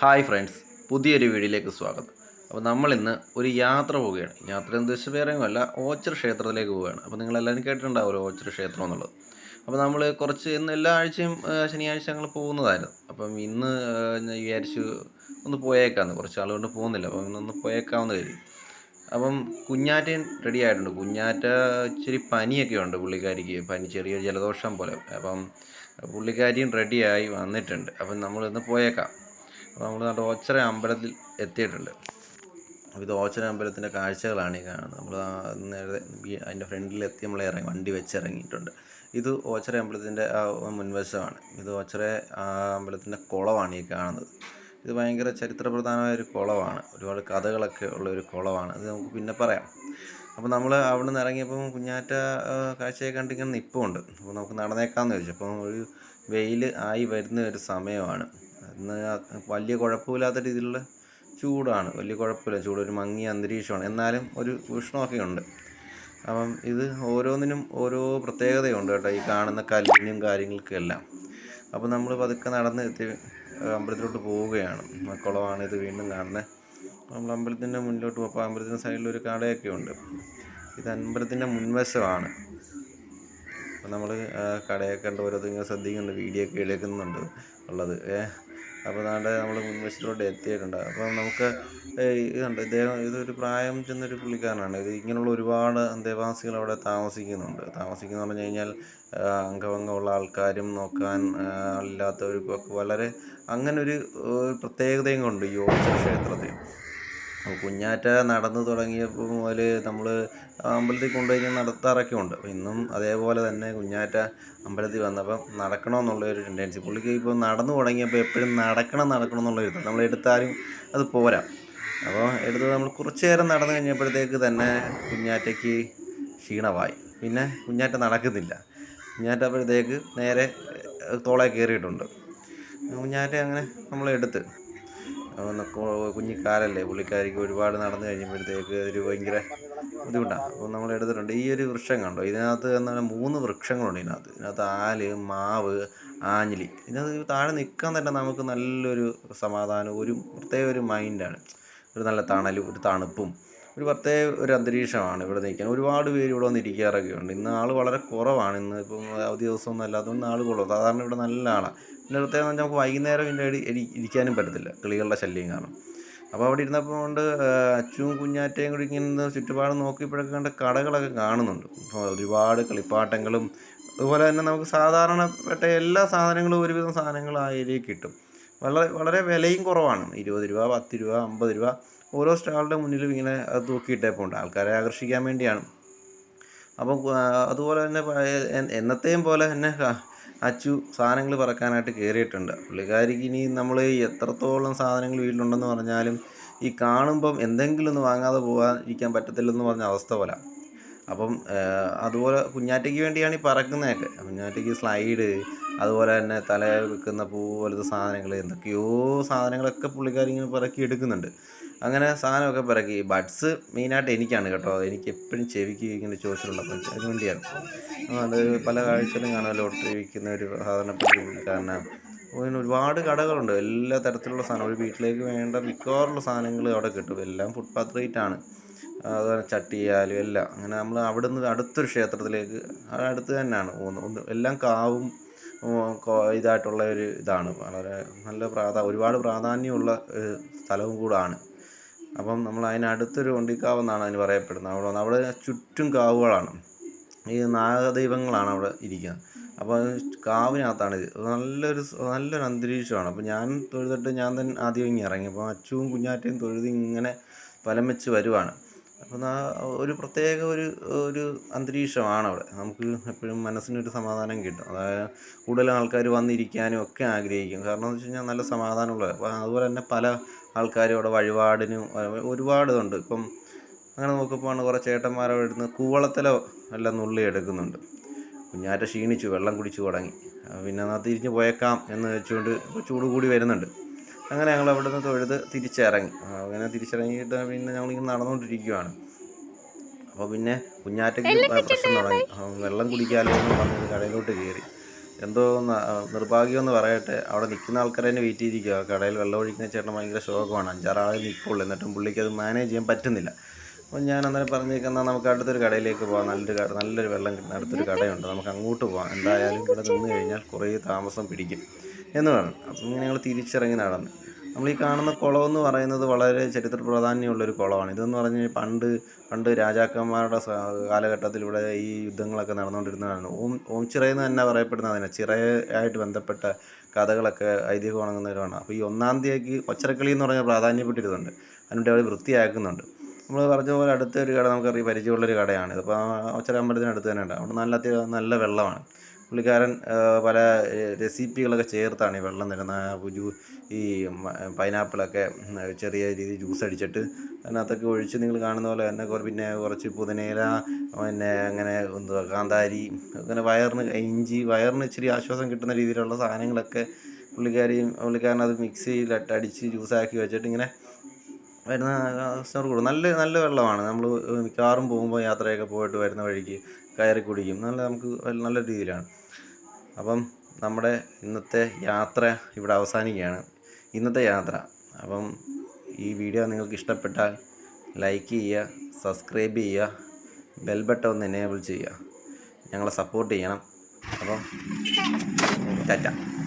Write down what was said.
Hi friends പുതിയൊരു വീഡിയോയിലേക്ക് സ്വാഗതം. അപ്പോൾ നമ്മളിന്ന് ഒരു യാത്ര പോവുകയാണ്. യാത്ര എന്ന് വേറെ അല്ല ഓച്ചർ ക്ഷേത്രത്തിലേക്ക് പോവുകയാണ്. അപ്പോൾ നിങ്ങളെല്ലാവരും കേട്ടിട്ടുണ്ടാവുമല്ലോ ഓച്ചർ ക്ഷേത്രം എന്നുള്ളത്. അപ്പോൾ നമ്മൾ കുറച്ച് ഇന്ന് എല്ലാ ആഴ്ചയും ശനിയാഴ്ച ഞങ്ങൾ പോകുന്നതായിരുന്നു. അപ്പം ഇന്ന് വിചാരിച്ചു ഒന്ന് പോയേക്കാന്ന്. കുറച്ച് ആളുകൊണ്ട് പോകുന്നില്ല. അപ്പം ഇന്നൊന്ന് പോയേക്കാവുന്ന കരുതി അപ്പം കുഞ്ഞാറ്റൻ റെഡി ആയിട്ടുണ്ട്. കുഞ്ഞാറ്റ ഇച്ചിരി പനിയൊക്കെ ഉണ്ട് പുള്ളിക്കാരിക്ക്. പനി ചെറിയ ജലദോഷം പോലെ. അപ്പം പുള്ളിക്കാരിയും റെഡിയായി വന്നിട്ടുണ്ട്. അപ്പം നമ്മളിന്ന് പോയേക്കാം. അപ്പോൾ നമ്മൾ നമ്മുടെ ഓച്ചറ അമ്പലത്തിൽ എത്തിയിട്ടുണ്ട്. അപ്പോൾ ഇത് ഓച്ചറ അമ്പലത്തിന്റെ കാഴ്ചകളാണ് ഈ കാണുന്നത്. നമ്മൾ നേരെ അതിന്റെ ഫ്രണ്ടിലെത്തി നമ്മൾ ഇറങ്ങി വണ്ടി വെച്ച് ഇറങ്ങിയിട്ടുണ്ട്. ഇത് ഓച്ചറ അമ്പലത്തിന്റെ മുൻവശമാണ്. ഇത് ഓച്ചറ അമ്പലത്തിന്റെ കുളമാണ് ഈ കാണുന്നത്. ഇത് ഭയങ്കര ചരിത്രപ്രധാനമായ ഒരു കുളമാണ്. ഒരുപാട് കഥകളൊക്കെ ഉള്ള ഒരു കുളമാണ്. അത് നമുക്ക് പിന്നെ പറയാം. അപ്പോൾ നമ്മൾ അവിടെ നിന്ന് ഇറങ്ങിയപ്പം കുഞ്ഞാറ്റ കാഴ്ചയെ കണ്ടിങ്ങനെ നിൽപ്പുണ്ട് അപ്പോൾ നമുക്ക് നടന്നേക്കാമെന്ന് ചോദിച്ചു അപ്പം ഒരു വെയിൽ ആയി വരുന്ന ഒരു സമയമാണ്. ഇന്ന് വലിയ കുഴപ്പമില്ലാത്ത രീതിയിലുള്ള ചൂടാണ്. വലിയ കുഴപ്പമില്ല. ചൂട് ഒരു മങ്ങിയ അന്തരീക്ഷമാണ്. എന്നാലും ഒരു ഉഷ്ണമൊക്കെ ഉണ്ട്. അപ്പം ഇത് ഓരോന്നിനും ഓരോ പ്രത്യേകതയുണ്ട് കേട്ടോ. ഈ കാണുന്ന കല്ലിനും കാര്യങ്ങൾക്കും എല്ലാം അപ്പോൾ നമ്മൾ പതുക്കെ നടന്ന് എത്തി അമ്പലത്തിലോട്ട് പോവുകയാണ്. ആ കുളമാണ് ഇത് വീണ്ടും കാണുന്നത്. നമ്മൾ അമ്പലത്തിന്റെ മുന്നിലോട്ട് പോകുമ്പോൾ അമ്പലത്തിന്റെ സൈഡിൽ ഒരു കടയൊക്കെ ഉണ്ട്. ഇത് അമ്പലത്തിന്റെ മുൻവശമാണ്. അപ്പം നമ്മൾ കടയൊക്കെ ഉണ്ട് ഓരോരുത്തരും ശ്രദ്ധിക്കുന്നുണ്ട് വീഡിയോ ഒക്കെ എടുക്കുന്നുണ്ട് ഉള്ളത്. ഏ അപ്പോൾ നാടെ നമ്മൾ മുൻവശത്തോട്ട് എത്തിയിട്ടുണ്ട് അപ്പോൾ നമുക്ക് ഇത് ഇതുണ്ട് ഇദ്ദേഹം ഇതൊരു പ്രായം ചെന്നൊരു പുള്ളിക്കാരനാണ്. ഇത് ഇങ്ങനെയുള്ള ഒരുപാട് അന്തേവാസികൾ അവിടെ താമസിക്കുന്നുണ്ട്. താമസിക്കുന്നു പറഞ്ഞു കഴിഞ്ഞാൽ അംഗഭംഗമുള്ള ആൾക്കാരും നോക്കാൻ ഇല്ലാത്തവർക്കും ഒക്കെ വളരെ അങ്ങനെ ഒരു പ്രത്യേകതയും കൊണ്ട് ഈ ഓച്ച ക്ഷേത്രത്തിൽ. കുഞ്ഞാറ്റ നടന്നു തുടങ്ങിയപ്പോൾ മുതൽ നമ്മൾ അമ്പലത്തിൽ കൊണ്ടുപോയി നടത്താറൊക്കെ ഉണ്ട്. അപ്പോൾ ഇന്നും അതേപോലെ തന്നെ കുഞ്ഞാറ്റ അമ്പലത്തിൽ വന്നപ്പം നടക്കണമെന്നുള്ള ഒരു ടെൻഡൻസി പുള്ളിക്ക് ഇപ്പോൾ നടന്നു തുടങ്ങിയപ്പോൾ എപ്പോഴും നടക്കണം നടക്കണം എന്നുള്ള ഒരു നമ്മൾ എടുത്താലും അത് പോരാ. അപ്പോൾ എടുത്ത് നമ്മൾ കുറച്ച് നേരം നടന്നു കഴിഞ്ഞപ്പോഴത്തേക്ക് തന്നെ കുഞ്ഞാറ്റയ്ക്ക് ക്ഷീണമായി. പിന്നെ കുഞ്ഞാറ്റ നടക്കുന്നില്ല. കുഞ്ഞാറ്റ അപ്പോഴത്തേക്ക് നേരെ തോളെ കയറിയിട്ടുണ്ട്. കുഞ്ഞാറ്റ അങ്ങനെ നമ്മളെടുത്ത് ഒന്ന് കൊ- കുഞ്ഞിക്കാരല്ലേ പുള്ളിക്കാരിക്ക് ഒരുപാട് നടന്നു കഴിഞ്ഞപ്പോഴത്തേക്ക് ഒരു ഭയങ്കര ബുദ്ധിമുട്ടാണ്. അപ്പോൾ നമ്മൾ എടുത്തിട്ടുണ്ട്. ഈ ഒരു വൃക്ഷം കണ്ടോ? ഇതിനകത്ത് എന്നാൽ മൂന്ന് വൃക്ഷങ്ങളുണ്ട് ഇതിനകത്ത്. ഇതിനകത്ത് ആൽ മാവ് ആഞ്ഞിലി. ഇതിനകത്ത് താഴെ നിൽക്കാൻ തന്നെ നമുക്ക് നല്ലൊരു സമാധാനം ഒരു പ്രത്യേക ഒരു മൈൻഡാണ് ഒരു നല്ല തണലും ഒരു തണുപ്പും. ഒരു പ്രത്യേക ഒരു അന്തരീക്ഷമാണ് ഇവിടെ നിൽക്കാൻ. ഒരുപാട് പേര് ഇവിടെ വന്ന് ഇരിക്കാറൊക്കെ ഉണ്ട് ഇന്ന് ആൾ വളരെ കുറവാണ്. ഇന്ന് ഇപ്പം അവധി ദിവസമൊന്നും അല്ലാത്തതുകൊണ്ട് ആൾ കുറവ്. സാധാരണ ഇവിടെ നല്ല ആളാണ് പിന്നെ പ്രത്യേകം നമുക്ക് വൈകുന്നേരം ഇതിന്റെ ഇരിക്കാനും പറ്റത്തില്ല. കിളികളുടെ ശല്യം കാരണം. അപ്പോൾ അവിടെ ഇരുന്നപ്പോൾ കൊണ്ട് അച്ചുവും കുഞ്ഞാറ്റയും കൂടി ഇങ്ങനെ ചുറ്റുപാട് നോക്കിയപ്പോഴൊക്കെ കണ്ട കടകളൊക്കെ കാണുന്നുണ്ട്. ഒരുപാട് കളിപ്പാട്ടങ്ങളും അതുപോലെ തന്നെ നമുക്ക് സാധാരണപ്പെട്ട എല്ലാ സാധനങ്ങളും ഒരുവിധം സാധനങ്ങൾ കിട്ടും. വളരെ വളരെ വിലയും കുറവാണ്. ഇരുപത് രൂപ പത്ത് രൂപ അമ്പത് രൂപ. ഓരോ സ്റ്റാളുടെ മുന്നിലും ഇങ്ങനെ അത് തൂക്കിയിട്ടേപ്പുണ്ട് ആൾക്കാരെ ആകർഷിക്കാൻ വേണ്ടിയാണ്. അപ്പം അതുപോലെ തന്നെ എന്നത്തെയും പോലെ തന്നെ അച്ചു സാധനങ്ങൾ പറക്കാനായിട്ട് കയറിയിട്ടുണ്ട് പുള്ളിക്കാരിക്ക് ഇനി നമ്മൾ എത്രത്തോളം സാധനങ്ങൾ വീട്ടിലുണ്ടെന്ന് പറഞ്ഞാലും ഈ കാണുമ്പം എന്തെങ്കിലും ഒന്ന് വാങ്ങാതെ പോകാതിരിക്കാൻ പറ്റത്തില്ലെന്ന് പറഞ്ഞ അവസ്ഥ പോലെ. അപ്പം അതുപോലെ കുഞ്ഞാറ്റയ്ക്ക് വേണ്ടിയാണ് ഈ പറക്കുന്നതൊക്കെ. കുഞ്ഞാറ്റയ്ക്ക് സ്ലൈഡ് അതുപോലെ തന്നെ തല വെക്കുന്ന പൂ പോലത്തെ സാധനങ്ങൾ എന്തൊക്കെയോ സാധനങ്ങളൊക്കെ പുള്ളിക്കാരി ഇങ്ങനെ പിറക്കി എടുക്കുന്നുണ്ട്. അങ്ങനെ സാധനമൊക്കെ പിറക്കി. ബഡ്സ് മെയിനായിട്ട് എനിക്കാണ് കേട്ടോ. എനിക്ക് എപ്പോഴും ചെവിക്ക് ഇങ്ങനെ ചോദിച്ചിട്ടുള്ള പക്ഷേ അതിന് വേണ്ടിയാണ്. അത് പല കാഴ്ചകളും കാണാൻ ലോട്ടറി വിൽക്കുന്ന ഒരു സാധാരണപ്പെട്ട പുള്ളിക്കാരനാണ് ഇതിന് ഒരുപാട് കടകളുണ്ട്. എല്ലാ തരത്തിലുള്ള സാധനം ഒരു വീട്ടിലേക്ക് വേണ്ട മിക്കവാറുള്ള സാധനങ്ങൾ അവിടെ കിട്ടും. എല്ലാം ഫുട്പാത്ത് റേറ്റാണ് അതുപോലെ ചട്ടിയാലും എല്ലാം. അങ്ങനെ നമ്മൾ അവിടെ നിന്ന് അടുത്തൊരു ക്ഷേത്രത്തിലേക്ക് അടുത്ത് തന്നെയാണ് പോകുന്നത്. എല്ലാം കാവും ഇതായിട്ടുള്ള ഒരു ഇതാണ്. വളരെ നല്ല പ്രാധാ ഒരുപാട് പ്രാധാന്യമുള്ള സ്ഥലവും കൂടാണ്. അപ്പം നമ്മൾ അതിനടുത്തൊരു ഒണ്ടിക്കാവെന്നാണ് അതിന് പറയപ്പെടുന്നത്. അവിടെ വന്ന് അവിടെ ചുറ്റും കാവുകളാണ്. ഈ നാഗദൈവങ്ങളാണ് അവിടെ ഇരിക്കുന്നത്. അപ്പോൾ കാവിനകത്താണ് ഇത്. നല്ലൊരു നല്ലൊരു അന്തരീക്ഷമാണ്. അപ്പോൾ ഞാൻ തൊഴുതിട്ട് ഞാൻ തന്നെ ആദ്യം ഇങ്ങനെ ഇറങ്ങി. അപ്പോൾ അച്ചുവും കുഞ്ഞാറ്റയും തൊഴുതി ഇങ്ങനെ ഫലം വെച്ച് വരുവാണ്. അപ്പോൾ ആ ഒരു പ്രത്യേക ഒരു ഒരു അന്തരീക്ഷമാണ് അവിടെ നമുക്ക് എപ്പോഴും മനസ്സിനൊരു സമാധാനം കിട്ടും. അതായത് കൂടുതൽ ആൾക്കാർ വന്നിരിക്കാനും ഒക്കെ ആഗ്രഹിക്കും. കാരണം എന്ന് വെച്ച് കഴിഞ്ഞാൽ നല്ല സമാധാനമുള്ള അപ്പോൾ അതുപോലെ തന്നെ പല ആൾക്കാരും അവിടെ വഴിപാടിനും ഒരുപാട് ഉണ്ട് ഇപ്പം അങ്ങനെ നോക്കുമ്പോൾ കുറേ ചേട്ടന്മാരവിടെ ഇരുന്ന് കൂവളത്തിലോ എല്ലാം നുള്ളി എടുക്കുന്നുണ്ട്. കുഞ്ഞാറ്റ ക്ഷീണിച്ചു വെള്ളം കുടിച്ചു തുടങ്ങി. പിന്നെ എന്നാൽ തിരിഞ്ഞ് പോയേക്കാം എന്ന് വെച്ചുകൊണ്ട് ഇപ്പോൾ ചൂട് കൂടി വരുന്നുണ്ട്. അങ്ങനെ ഞങ്ങൾ അവിടെ നിന്ന് തൊഴുത് തിരിച്ചിറങ്ങി. അങ്ങനെ തിരിച്ചിറങ്ങിയിട്ട് പിന്നെ ഞങ്ങളിങ്ങനെ നടന്നുകൊണ്ടിരിക്കുകയാണ് അപ്പോൾ പിന്നെ കുഞ്ഞാറ്റയ്ക്ക് പ്രശ്നം തുടങ്ങി. വെള്ളം കുടിക്കാമല്ലോ എന്ന് പറഞ്ഞ് കടയിലോട്ട് കയറി. എന്തോ നിർഭാഗ്യമെന്ന് പറയട്ടെ അവിടെ നിൽക്കുന്ന ആൾക്കാരെ തന്നെ വെയിറ്റ് ചെയ്തിരിക്കുക. കടയിൽ വെള്ളം ഒഴിക്കുന്ന ചേട്ടൻ ഭയങ്കര ശോകമാണ്. അഞ്ചാറാളെ നിൽക്കുള്ളൂ എന്നിട്ടും പുള്ളിക്ക് അത് മാനേജ് ചെയ്യാൻ പറ്റുന്നില്ല. അപ്പോൾ ഞാൻ അന്നേരം പറഞ്ഞേക്കുന്ന നമുക്ക് അടുത്തൊരു കടയിലേക്ക് പോകാം. നല്ലൊരു കട നല്ലൊരു വെള്ളം കിട്ടുന്ന അടുത്തൊരു കടയുണ്ട്. നമുക്ക് അങ്ങോട്ട് പോകാം. എന്തായാലും ഇവിടെ നിന്ന് കഴിഞ്ഞാൽ കുറേ താമസം പിടിക്കും. എന്ന് പറഞ്ഞു അപ്പം ഇങ്ങനെ ഞങ്ങൾ തിരിച്ചിറങ്ങി നടന്നു. നമ്മൾ ഈ കാണുന്ന കുളം എന്ന് പറയുന്നത് വളരെ ചരിത്ര പ്രാധാന്യമുള്ളൊരു കുളമാണ്. ഇതെന്ന് പറഞ്ഞ് പണ്ട് പണ്ട് രാജാക്കന്മാരുടെ കാലഘട്ടത്തിലൂടെ ഈ യുദ്ധങ്ങളൊക്കെ നടന്നുകൊണ്ടിരുന്നതാണ് ഓം ഓം ചിറയെന്ന് തന്നെ പറയപ്പെടുന്നതിന് ചിറയായിട്ട് ബന്ധപ്പെട്ട കഥകളൊക്കെ ഐതിഹ്യം ഉണങ്ങുന്നവരാണ് അപ്പോൾ ഈ ഒന്നാം തീയതിക്ക് ഒച്ചരക്കളി എന്ന് പറഞ്ഞാൽ പ്രാധാന്യപ്പെട്ടിരുന്നുണ്ട്. അതിനുവേണ്ടി അവർ വൃത്തിയാക്കുന്നുണ്ട്. നമ്മൾ പറഞ്ഞ പോലെ അടുത്തൊരു കട നമുക്കറിയാം പരിചയമുള്ളൊരു കടയാണ്. ഇതിപ്പോൾ ഒച്ചര അമ്പലത്തിനടുത്ത് തന്നെ ഉണ്ട്. അവിടെ നല്ല നല്ല വെള്ളമാണ്. പുള്ളിക്കാരൻ പല റെസിപ്പികളൊക്കെ ചേർത്താണ് ഈ വെള്ളം തരുന്ന ഈ പൈനാപ്പിളൊക്കെ ചെറിയ രീതിയിൽ ജ്യൂസ് അടിച്ചിട്ട് അതിനകത്തൊക്കെ ഒഴിച്ച് നിങ്ങൾ കാണുന്ന പോലെ തന്നെ പിന്നെ കുറച്ച് പുതിനേല പിന്നെ അങ്ങനെ എന്തുവാ കാന്താരി അങ്ങനെ വയറിന് ഇഞ്ചി വയറിന് ഇച്ചിരി ആശ്വാസം കിട്ടുന്ന രീതിയിലുള്ള സാധനങ്ങളൊക്കെ പുള്ളിക്കാരിയും പുള്ളിക്കാരൻ അത് മിക്സിയിലിട്ട് അടിച്ച് ജ്യൂസാക്കി വെച്ചിട്ട് ഇങ്ങനെ വരുന്ന കസ്റ്റമർ കൂടും നല്ല നല്ല വെള്ളമാണ്. നമ്മൾ മിക്കവാറും പോകുമ്പോൾ യാത്രയൊക്കെ പോയിട്ട് വരുന്ന വഴിക്ക് കയറി കുടിക്കും. നല്ല നമുക്ക് നല്ല രീതിയിലാണ്. അപ്പം നമ്മുടെ ഇന്നത്തെ യാത്ര ഇവിടെ അവസാനിക്കുകയാണ്. ഇന്നത്തെ യാത്ര. അപ്പം ഈ വീഡിയോ നിങ്ങൾക്ക് ഇഷ്ടപ്പെട്ടാൽ ലൈക്ക് ചെയ്യുക സബ്സ്ക്രൈബ് ചെയ്യുക ബെൽ ബട്ടൺ ഒന്ന് എനേബിൾ ചെയ്യുക. ഞങ്ങളെ സപ്പോർട്ട് ചെയ്യണം. അപ്പം ടാറ്റ.